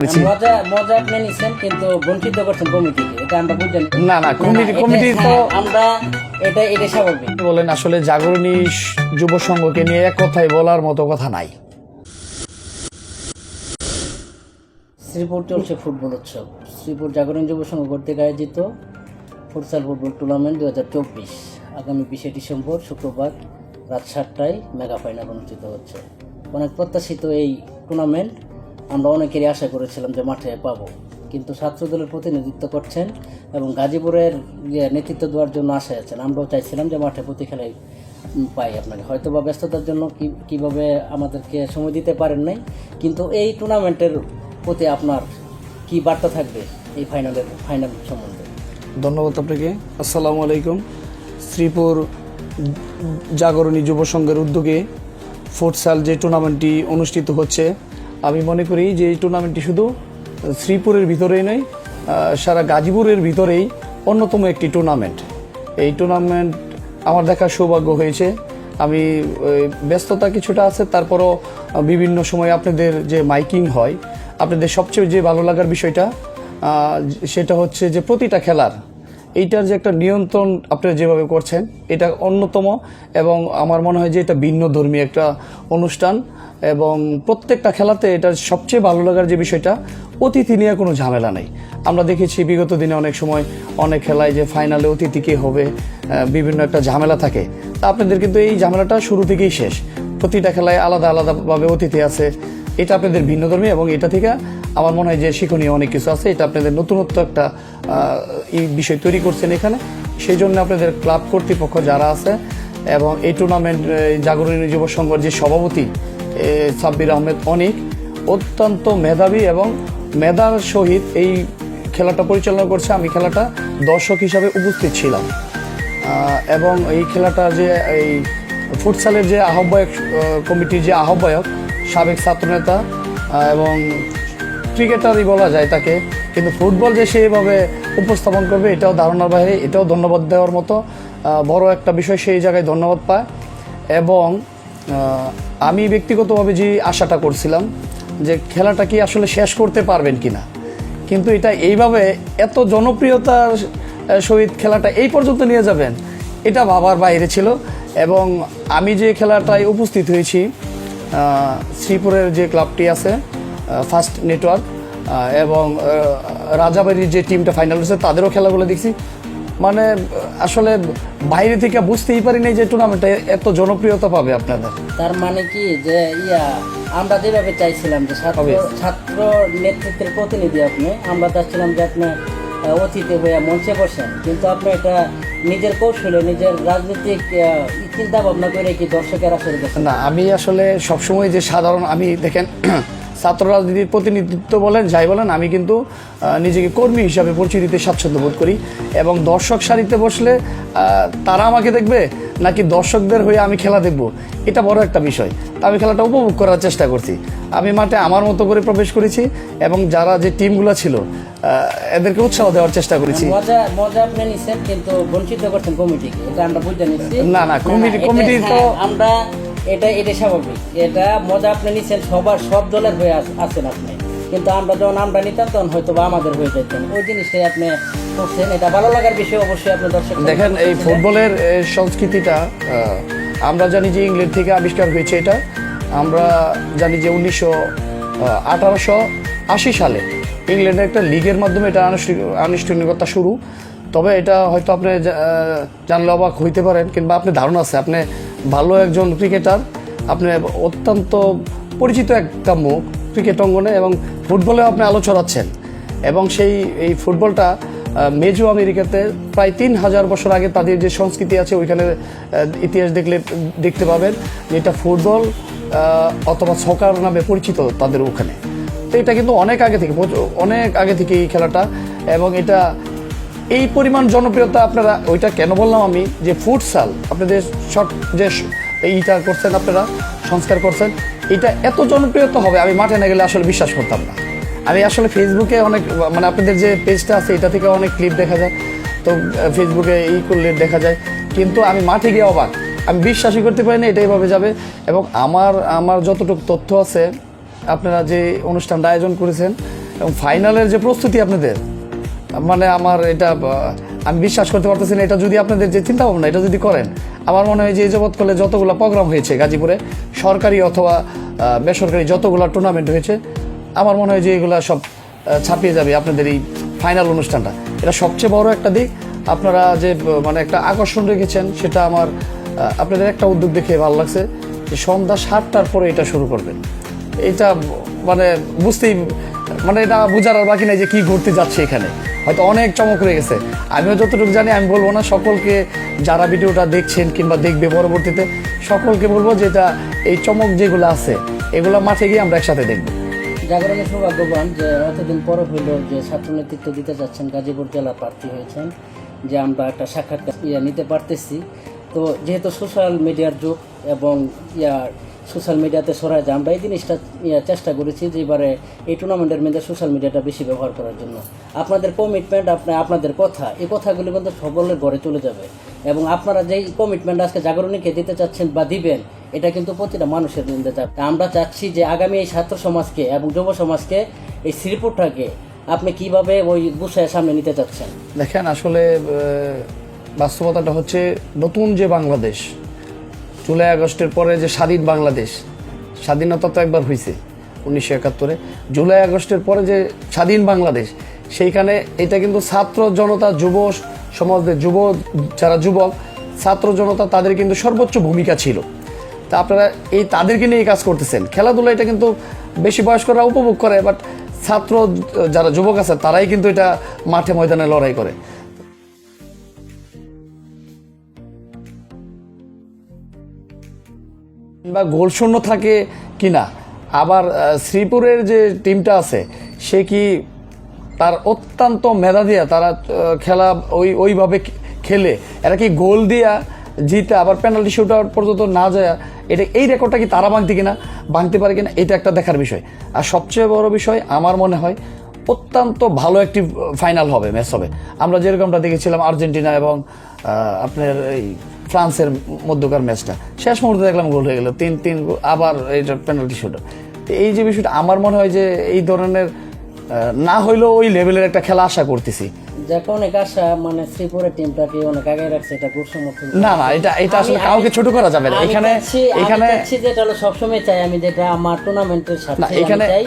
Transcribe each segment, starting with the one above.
মজা মজা আপনি নিছেন কিন্তু বঞ্চিত করছেন কমিটিকে। এটা আমরা না না কমিটি কমিটি তো আমরা এটা এটা স্বাভাবিক। বলেন আসলে জাগরণী যুব সংঘকে নিয়ে এক কথায় বলার মতো কথা নাই। শ্রীপুর চলছে ফুটবল উৎসব। শ্রীপুর জাগরণ যুব সংঘ কর্তৃক আয়োজিত ফুটসাল ফুটবল টুর্নামেন্ট দু হাজার চব্বিশ। আগামী বিশে ডিসেম্বর শুক্রবার রাত সাতটায় মেগা ফাইনাল অনুষ্ঠিত হচ্ছে। অনেক প্রত্যাশিত এই টুর্নামেন্ট আমরা অনেকেরই আশা করেছিলাম যে মাঠে পাবো। কিন্তু ছাত্র দলের প্রতিনিধিত্ব করছেন এবং গাজীপুরের নেতৃত্ব দেওয়ার জন্য আশা আছেন, আমরাও চাইছিলাম যে মাঠে প্রতি খেলায় পাই আপনাকে। হয়তো বা ব্যস্ততার জন্য কীভাবে আমাদেরকে সময় দিতে পারেন নাই, কিন্তু এই টুর্নামেন্টের প্রতি আপনার কি বার্তা থাকবে এই ফাইনালের ফাইনাল সম্বন্ধে? ধন্যবাদ আপনাকে। আসসালামু আলাইকুম। শ্রীপুর জাগরণী যুব সংঘের উদ্যোগে ফুটসাল যে টুর্নামেন্টটি অনুষ্ঠিত হচ্ছে আমি মনে করি যে এই টুর্নামেন্টটি শুধু শ্রীপুরের ভিতরেই নয় সারা গাজীপুরের ভিতরেই অন্যতম একটি টুর্নামেন্ট এই টুর্নামেন্ট আমার দেখার সৌভাগ্য হয়েছে। আমি ব্যস্ততা কিছুটা আছে, তারপরও বিভিন্ন সময় আপনাদের যে মাইকিং হয়, আপনাদের সবচেয়ে যে ভালো লাগার বিষয়টা সেটা হচ্ছে যে প্রতিটা খেলার, এইটার যে একটা নিয়ন্ত্রণ আপনারা যেভাবে করছেন, এটা অন্যতম এবং আমার মনে হয় যে এটা ভিন্ন ধর্মী একটা অনুষ্ঠান। এবং প্রত্যেকটা খেলাতে এটা সবচেয়ে ভালো লাগার যে বিষয়টা, অতিথি নিয়ে কোনো ঝামেলা নেই। আমরা দেখেছি বিগত দিনে অনেক সময় অনেক খেলায় যে ফাইনালে অতিথিকে হবে বিভিন্ন একটা ঝামেলা থাকে। তা আপনাদের কিন্তু এই ঝামেলাটা শুরু থেকেই শেষ। প্রতিটা খেলায় আলাদা আলাদাভাবে অতিথি আছে। এটা আপনাদের ভিন্ন ধর্মী এবং এটা থেকে আমার মনে হয় যে শিক্ষণীয় অনেক কিছু আছে। এটা আপনাদের নতুনত্ব একটা এই বিষয় তৈরি করছেন এখানে। সেই জন্য আপনাদের ক্লাব কর্তৃপক্ষ যারা আছে এবং এই টুর্নামেন্ট জাগরণী যুব সংঘের যে সভাপতি সাব্বির আহমেদ অনিক অত্যন্ত মেধাবী এবং মেধার সহিত এই খেলাটা পরিচালনা করছে। আমি খেলাটা দর্শক হিসাবে উপস্থিত ছিলাম। এবং এই খেলাটা যে এই ফুটসালের যে আহ্বায়ক আহ, কমিটির যে আহ্বায়ক সাবেক ছাত্রনেতা এবং ক্রিকেটারই বলা যায় তাকে কিন্তু ফুটবল যে সেইভাবে উপস্থাপন করবে এটাও ধারণার বাইরে এটাও ধন্যবাদ দেওয়ার মতো বড় একটা বিষয় সেই জায়গায় ধন্যবাদ পায়। এবং আমি ব্যক্তিগতভাবে যে আশাটা করছিলাম যে খেলাটা কি আসলে শেষ করতে পারবেন কি না কিন্তু এটা এইভাবে এত জনপ্রিয়তার সহিত খেলাটা এই পর্যন্ত নিয়ে যাবেন, এটা ভাবার বাইরে ছিল। এবং আমি যে খেলাটায় উপস্থিত হয়েছি শ্রীপুরের যে ক্লাবটি আছে ফার্স্ট নেটওয়ার্ক এবং রাজাবাড়ির যে টিমটা ফাইনাল হয়েছে, তাদেরও খেলাগুলো দেখছি। মানে আসলে বাইরে থেকে বুঝতেই পারি নাই যে টুর্নামেন্টটা এত জনপ্রিয়তা পাবে আপনাদের তার মানে কি যে ইয়া আমরা যেভাবে চাইছিলাম যে ছাত্র ছাত্র নেতৃত্বের প্রতিনিধি আপনি আমরা চাচ্ছিলাম যে আপনি অতিথি হয়ে মঞ্চে বসেন। কিন্তু আপনি এটা নিজের কৌশলে নিজের রাজনৈতিক চিন্তা ভাবনা করে কি দর্শকের আসলে না আমি আসলে সবসময় যে সাধারণ আমি দেখেন ছাত্র রাজনীতির প্রতিনিধিত্ব বলেন যাই বলেন আমি কিন্তু নিজেকে কর্মী হিসাবে পরিচয় দিতে স্বাচ্ছন্দ্য বোধ করি এবং দর্শক সারিতে বসলে তারা আমাকে দেখবে নাকি দর্শকদের হয়ে আমি খেলা দেখব? এটা বড় একটা বিষয়। তা আমি খেলাটা উপভোগ করার চেষ্টা করছি। আমি মাঠে আমার মতো করে প্রবেশ করেছি এবং যারা যে টিমগুলো ছিল এদেরকে উৎসাহ দেওয়ার চেষ্টা করেছি। না, না, কমিটি- কমিটি তো- হ্যাঁ, আমরা এটা এটা স্বাভাবিক। এটা মজা আপনি নিচ্ছেন সবার সব দলের হয়ে আছেন আপনি। কিন্তু আমরা যখন আমরা নিতাম তখন হয়তো বা আমাদের হয়ে যেতেন ওই জিনিসটাই আপনি করছেন। এটা ভালো লাগার বিষয় অবশ্যই আপনার দর্শক দেখেন এই ফুটবলের সংস্কৃতিটা আমরা জানি যে ইংল্যান্ড থেকে আবিষ্কার হয়েছে এটা। আমরা জানি যে উনিশশো আঠারোশো আশি সালে ইংল্যান্ডের একটা লিগের মাধ্যমে এটা আনুষ্ঠানিকতা শুরু। তবে এটা হয়তো আপনি জানলে অবাক হইতে পারেন কিংবা আপনি ধারণা আছে। আপনি ভালো একজন ক্রিকেটার, আপনি অত্যন্ত পরিচিত একটা মুখ ক্রিকেট অঙ্গনে এবং ফুটবলেও আপনি আলো ছড়াচ্ছেন। এবং সেই, এই ফুটবলটা মেজো আমেরিকাতে প্রায় তিন হাজার বছর আগে তাদের যে সংস্কৃতি আছে, ওইখানে ইতিহাস দেখলে, দেখতে পাবেন যে এটা ফুটবল অথবা সকার নামে পরিচিত তাদের ওখানে। তো এটা কিন্তু অনেক আগে থেকে, অনেক আগে থেকে এই খেলাটা, এবং এটা এই পরিমাণ জনপ্রিয়তা আপনারা ওইটা কেন বললাম আমি? যে ফুটসাল আপনাদের শর্ট যে এইটা করছেন আপনারা, সংস্কার করছেন, এটা এত জনপ্রিয়তা হবে, আমি মাঠে না গেলে আসলে বিশ্বাস করতাম না। আমি আসলে ফেসবুকে অনেক মানে আপনাদের যে পেজটা আছে, এটা থেকে অনেক ক্লিপ দেখা যায়। তো ফেসবুকে এই করলে দেখা যায়। কিন্তু আমি মাঠে গিয়ে অবাক। আমি বিশ্বাসই করতে পারি না, এটা এইভাবে যাবে। এবং আমার আমার যতটুকু তথ্য আছে, আপনারা যে অনুষ্ঠানটা আয়োজন করেছেন, এবং ফাইনালের যে প্রস্তুতি আপনাদের মানে আমার এটা আমি বিশ্বাস করতে পারতেছি না, এটা যদি আপনাদের যে চিন্তা ভাবনা এটা যদি করেন, আমার মনে হয় যে এই জগৎ করলে যতগুলো প্রোগ্রাম হয়েছে গাজীপুরে, সরকারি অথবা বেসরকারি যতগুলো টুর্নামেন্ট হয়েছে, আমার মনে হয় যে এগুলো সব ছাপিয়ে যাবে আপনাদের এই ফাইনাল অনুষ্ঠানটা। এটা সবচেয়ে বড় একটা দিক। আপনারা যে মানে একটা আকর্ষণ রেখেছেন, সেটা আমার আপনাদের একটা উদ্যোগ দেখে ভালো লাগছে, যে সন্ধ্যা সাতটার পরে এটা শুরু করবেন। এটা মানে বুঝতেই মানে এটা বোঝার আর বাকি নাই যে কি ঘুরতে যাচ্ছে এখানে। হয়তো অনেক চমক রয়ে গেছে। আমিও যতটুকু জানি, আমি বলব না, সকলকে যারা ভিডিওটা দেখছেন কিংবা দেখবে পরবর্তীতে, সকলকে বলব যে এটা, এই চমক যেগুলো আছে, এগুলো মাঠে গিয়ে আমরা একসাথে দেখব। জাগরণের সৌভাগ্যবান যে এতদিন পর হইল যে ছাত্র নেতৃত্ব দিতে যাচ্ছেন, গাজীপুর জেলা প্রার্থী হয়েছেন, যে আমরা একটা সাক্ষাৎকার নিতে পারতেছি। তো যেহেতু সোশ্যাল মিডিয়ার যুগ এবং ইয়া সোশ্যাল মিডিয়াতে ছড়ায় যায়। আমরা এই জিনিসটা চেষ্টা করেছি যে এবারে এই টুর্নামেন্টের মধ্যে সোশ্যাল মিডিয়াটা বেশি ব্যবহার করার জন্য। আপনাদের কমিটমেন্ট আপনার আপনাদের কথা, এই কথাগুলি কিন্তু সকলের ঘরে চলে যাবে। এবং আপনারা যেই কমিটমেন্ট আজকে জাগরণীকে দিতে চাচ্ছেন বা দিবেন, এটা কিন্তু প্রতিটা মানুষের মধ্যে চাপ আমরা চাচ্ছি যে আগামী এই ছাত্র সমাজকে এবং যুব সমাজকে এই শ্রীপুরটাকে আপনি কীভাবে ওই গুছায় সামনে নিতে চাচ্ছেন? দেখেন, আসলে বাস্তবতাটা হচ্ছে নতুন যে বাংলাদেশ জুলাই আগস্টের পরে যে স্বাধীন বাংলাদেশ, স্বাধীনতা তো একবার হয়েছে উনিশশো একাত্তরে। জুলাই আগস্টের পরে যে স্বাধীন বাংলাদেশ, সেইখানে এটা কিন্তু ছাত্র জনতা, যুব সমাজের যুব যারা যুবক, ছাত্র জনতা তাদের কিন্তু সর্বোচ্চ ভূমিকা ছিল। তা আপনারা এই তাদেরকে নিয়ে কাজ করতেছেন। খেলাধুলা এটা কিন্তু বেশি বয়স্করা উপভোগ করে বাট ছাত্র যারা যুবক আছে তারাই কিন্তু এটা মাঠে ময়দানে লড়াই করে। বা গোলশূন্য থাকে কি না আবার শ্রীপুরের যে টিমটা আছে, সে কি তার অত্যন্ত মেধা দিয়া তারা খেলা ওই, ওইভাবে খেলে? এরা কি গোল দিয়া জিতে আবার পেনাল্টি শুট আউট পর্যন্ত না যায়? এটা, এই রেকর্ডটা কি তারা ভাঙতে কিনা? ভাঙতে পারে কিনা? এটা একটা দেখার বিষয়। আর সবচেয়ে বড় বিষয়, আমার মনে হয়, অত্যন্ত ভালো একটি ফাইনাল হবে ম্যাচ হবে। আমরা যেরকমটা দেখেছিলাম আর্জেন্টিনা এবং আপনার এই ফ্রান্সের মধ্যকার ম্যাচটা। শেষ মুহূর্তে দেখলাম গোল হয়ে গেল। তিন তিন আবার এইটা পেনাল্টি শুট এই যে বিষয়টা আমার মনে হয় যে এই ধরনের না হইলেও ওই লেভেলের একটা খেলা আশা করতেছি। যাকে অনেক আশা মানে শ্রীপুরের টিমটাকে অনেক আগে রাখছে এটা গুড সমর্থন না না এটা এটা আসলে কাউকে ছোট করা যাবে না। এখানে এখানে যেটা হলো সবসময় চাই আমি যেটা আমার টুর্নামেন্টের সাথে এখানে- চাই।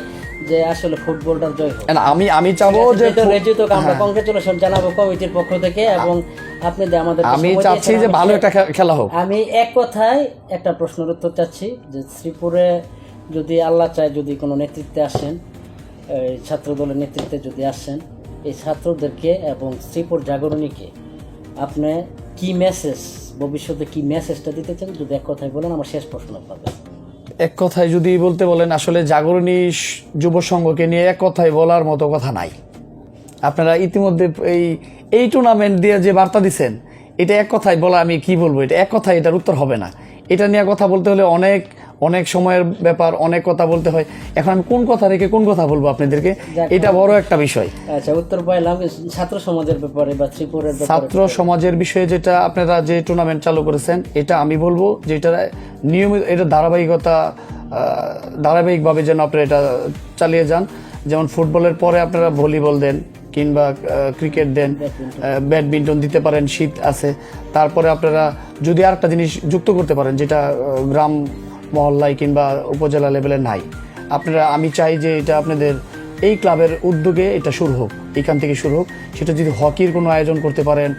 যে আসলে ফুটবলটা জয় হোক। আমি আমি চাবো যে রেজিতকে আমরা হ্যাঁ। কংগ্রেচুলেশন জানাব কমিটির পক্ষ থেকে এবং আপনি যে আমাদের আমি চাচ্ছি যে ভালো একটা খেলা হোক। আমি এক কথায় একটা প্রশ্নের উত্তর চাচ্ছি যে শ্রীপুরে যদি আল্লাহ চায় যদি কোনো নেতৃত্বে আসেন এই ছাত্র দলের নেতৃত্বে যদি আসেন এই ছাত্রদেরকে এবং শ্রীপুর জাগরণীকে আপনি কি মেসেজ ভবিষ্যতে কি মেসেজটা দিতে চান? যদি এক কথায় বলেন আমার শেষ প্রশ্ন পাবে এক কথায় যদি বলতে বলেন, আসলে জাগরণী যুব সংঘকে নিয়ে এক কথায় বলার মতো কথা নাই। আপনারা ইতিমধ্যে এই এই টুর্নামেন্ট দিয়ে যে বার্তা দিচ্ছেন এটা এক কথায় বলা আমি কি বলব? এটা এক কথায় এটার উত্তর হবে না। এটা নিয়ে কথা বলতে হলে অনেক অনেক সময়ের ব্যাপার অনেক কথা বলতে হয়। এখন আমি কোন কথা রেখে কোন কথা বলব আপনাদেরকে? এটা বড় একটা বিষয়। আচ্ছা উত্তর পাইলাম ছাত্র সমাজের ব্যাপারে বা ত্রিপুরের ছাত্র সমাজের বিষয়ে যেটা আপনারা যে টুর্নামেন্ট চালু করেছেন এটা আমি বলব যে এটা নিয়মিত এটা ধারাবাহিকতা ধারাবাহিকভাবে যেন আপনারা এটা চালিয়ে যান। যেমন ফুটবলের পরে আপনারা ভলিবল দেন কিংবা ক্রিকেট দেন ব্যাডমিন্টন। দিতে পারেন শীত আছে। তারপরে আপনারা যদি আরেকটা জিনিস যুক্ত করতে পারেন যেটা গ্রাম মহল্লায় কিংবা উপজেলা লেভেলে নাই। আপনারা আমি চাই যে এটা আপনাদের এই ক্লাবের উদ্যোগে এটা শুরু হোক এখান থেকে শুরু হোক। সেটা যদি হকির কোনো আয়োজন করতে পারেন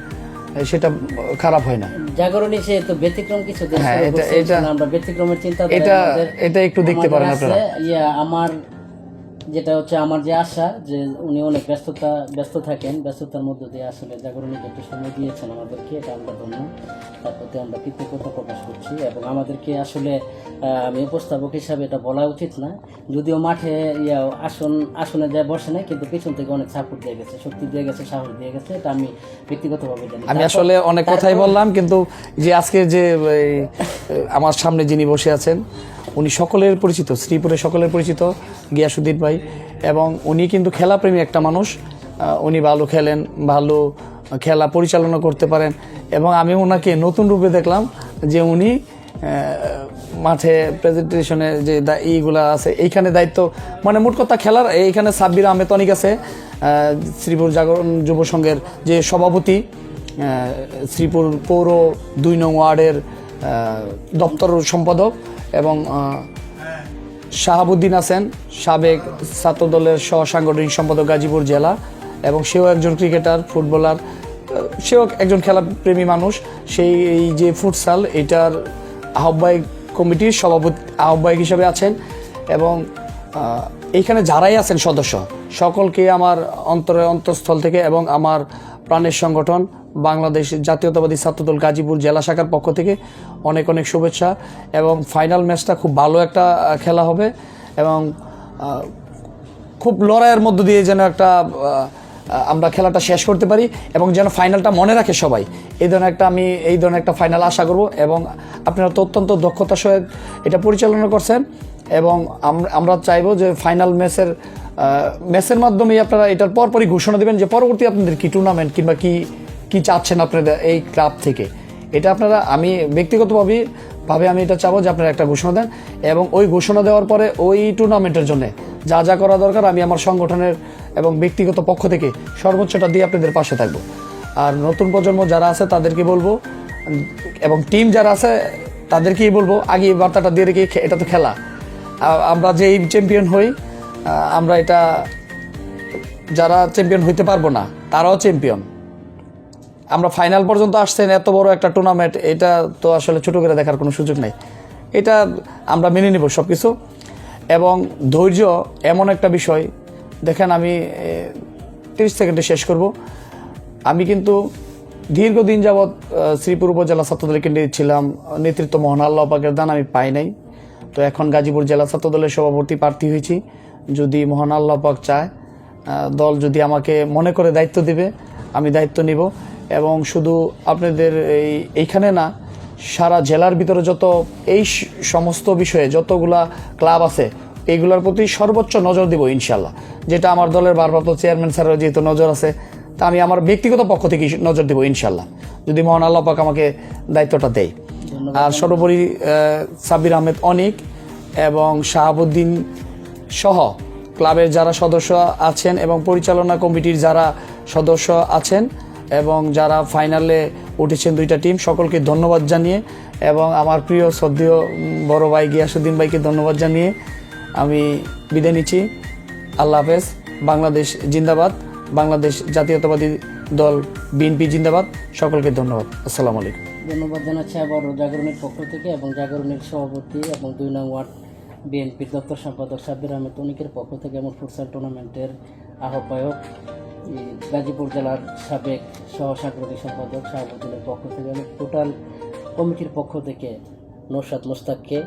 সেটা খারাপ হয় না। জাগরণী সে তো ব্যতিক্রম কিছু হ্যাঁ, এটা- এটা- আমরা। ব্যতিক্রমের চিন্তা এটা- এটা একটু দেখতে পারেন আপনারা। আমার যেটা হচ্ছে আমার যে আশা যে উনি অনেক ব্যস্ততা ব্যস্ত থাকেন ব্যস্ততার মধ্যে দিয়ে আসলে জাগরণীকে একটু সময় দিয়েছেন আমাদেরকে এটা আমরা ধন্য। তার প্রতি আমরা কৃতজ্ঞতা প্রকাশ করছি এবং আমাদেরকে আসলে আমি উপস্থাপক হিসাবে এটা বলা উচিত না। যদিও মাঠে ইয়া আসন আসনে যায় বসে নাই কিন্তু পিছন থেকে অনেক সাপোর্ট দিয়ে গেছে শক্তি দিয়ে গেছে সাহস দিয়ে গেছে এটা আমি ব্যক্তিগতভাবে জানি। আমি আসলে অনেক কথাই বললাম কিন্তু যে আজকে যে আমার সামনে যিনি বসে আছেন উনি সকলের পরিচিত শ্রীপুরে সকলের পরিচিত, গিয়াসুদ্দিন ভাই। এবং উনি কিন্তু খেলাপ্রেমী একটা মানুষ। উনি ভালো খেলেন, ভালো খেলা পরিচালনা করতে পারেন। এবং আমি ওনাকে নতুন রূপে দেখলাম যে উনি মাঠে প্রেজেন্টেশনে যে এইগুলা আছে, এইখানে দায়িত্ব। মানে মোট কথা খেলার, এইখানে সাব্বির আহমেদ অনেক আছে। শ্রীপুর জাগরণ যুব সংঘের যে সভাপতি শ্রীপুর পৌর দুই নং ওয়ার্ডের দপ্তর সম্পাদক। এবং শাহাবুদ্দিন আছেন, সাবেক ছাত্র দলের সহ সাংগঠনিক সম্পাদক গাজীপুর জেলা, এবং সেও একজন ক্রিকেটার, ফুটবলার সেও একজন খেলাপ্রেমী মানুষ। সেই, এই যে ফুটসাল, এটার আহ্বায়ক কমিটির সভাপতি, আহ্বায়ক হিসেবে আছেন এবং এইখানে যারাই আছেন সদস্য, সকলকে আমার অন্তরের অন্তঃস্থল থেকে এবং আমার প্রাণের সংগঠন বাংলাদেশ জাতীয়তাবাদী ছাত্রদল গাজীপুর জেলা শাখার পক্ষ থেকে অনেক অনেক শুভেচ্ছা এবং ফাইনাল ম্যাচটা খুব ভালো একটা খেলা হবে এবং খুব লড়াইয়ের মধ্য দিয়ে যেন একটা আমরা খেলাটা শেষ করতে পারি এবং যেন ফাইনালটা মনে রাখে সবাই। এই ধরনের একটা আমি, এই ধরনের একটা ফাইনাল আশা করব এবং আপনারা তো অত্যন্ত দক্ষতার সহিত এটা পরিচালনা করছেন এবং আমরা চাইব যে ফাইনাল ম্যাচের ম্যাচের মাধ্যমেই আপনারা এটার পরপরই ঘোষণা দেবেন যে পরবর্তী আপনাদের কি টুর্নামেন্ট কিংবা কি কি চাচ্ছেন আপনাদের এই ক্লাব থেকে? এটা আপনারা, আমি ব্যক্তিগতভাবে, ভাবে আমি এটা চাবো যে আপনারা একটা ঘোষণা দেন এবং ওই ঘোষণা দেওয়ার পরে ওই টুর্নামেন্টের জন্য যা যা করা দরকার আমি আমার সংগঠনের এবং ব্যক্তিগত পক্ষ থেকে সর্বোচ্চটা দিয়ে আপনাদের পাশে থাকব। আর নতুন প্রজন্ম যারা আছে তাদেরকে বলব, এবং টিম যারা আছে তাদেরকেই বলব, আগে এই বার্তাটা দিয়ে রেখে এটা তো খেলা। আমরা যে এই চ্যাম্পিয়ন হই আমরা এটা যারা চ্যাম্পিয়ন হইতে পারব না, তারাও চ্যাম্পিয়ন আমরা ফাইনাল পর্যন্ত আসছেন এত বড় একটা টুর্নামেন্ট এটা তো আসলে ছোটো করে দেখার কোনো সুযোগ নেই। এটা আমরা মেনে নিব সব কিছু এবং ধৈর্য এমন একটা বিষয়, দেখেন আমি তিরিশ সেকেন্ডে শেষ করব। আমি কিন্তু দীর্ঘদিন যাবৎ শ্রীপুর উপজেলা ছাত্রদলের কেন্দ্রে ছিলাম, নেতৃত্ব মোহন আল্লাহ পাকের দান আমি পাই নাই। তো এখন গাজীপুর জেলা ছাত্রদলের সভাপতি প্রার্থী হয়েছি। যদি মোহন আল্লাহ পাক চায় দল যদি আমাকে মনে করে দায়িত্ব দিবে, আমি দায়িত্ব নিব। এবং শুধু আপনাদের এই এইখানে না সারা জেলার ভিতরে যত এই সমস্ত বিষয়ে যতগুলা ক্লাব আছে এইগুলোর প্রতি সর্বোচ্চ নজর দিব ইনশাল্লাহ যেটা আমার দলের ভারপ্রাপ্ত চেয়ারম্যান স্যারের যেহেতু নজর আছে তা আমি আমার ব্যক্তিগত পক্ষ থেকে নজর দিব ইনশাল্লাহ যদি মহান আল্লাহ পাক আমাকে দায়িত্বটা দেয়। আর সর্বোপরি সাব্বির আহমেদ অনিক এবং শাহাবুদ্দিন সহ ক্লাবের যারা সদস্য আছেন এবং পরিচালনা কমিটির যারা সদস্য আছেন এবং যারা ফাইনালে উঠেছেন দুইটা টিম, সকলকে ধন্যবাদ জানিয়ে এবং আমার প্রিয় শ্রদ্ধেয় বড় ভাই গিয়াসুদ্দিন ভাইকে ধন্যবাদ জানিয়ে আমি বিদায় নিচ্ছি। আল্লাহ হাফেজ। বাংলাদেশ জিন্দাবাদ। বাংলাদেশ জাতীয়তাবাদী দল বিএনপি জিন্দাবাদ। সকলকে ধন্যবাদ। আসসালামু আলাইকুম। ধন্যবাদ জানাচ্ছি আবার জাগরণের পক্ষ থেকে এবং জাগরণের সভাপতি এবং দুই নং ওয়ার্ড বিএনপির দপ্তর সম্পাদক সাব্বির আহমেদ অনিকের পক্ষ থেকে এবং ফুটসাল টুর্নামেন্টের আহ্বায়ক গাজীপুর জেলার সাবেক সহসাগরী সম্পাদক শাহাবুদ্দিনের পক্ষ থেকে এবং টোটাল কমিটির পক্ষ থেকে নৌসাদ মোস্তাককে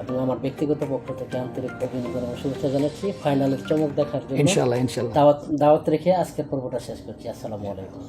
এবং আমার ব্যক্তিগত পক্ষ থেকে আন্তরিক অভিনন্দন এবং শুভেচ্ছা জানাচ্ছি। ফাইনালের চমক দেখার জন্য দাওয়াত দাওয়াত রেখে আজকের পর্বটা শেষ করছি। আসসালামু আলাইকুম।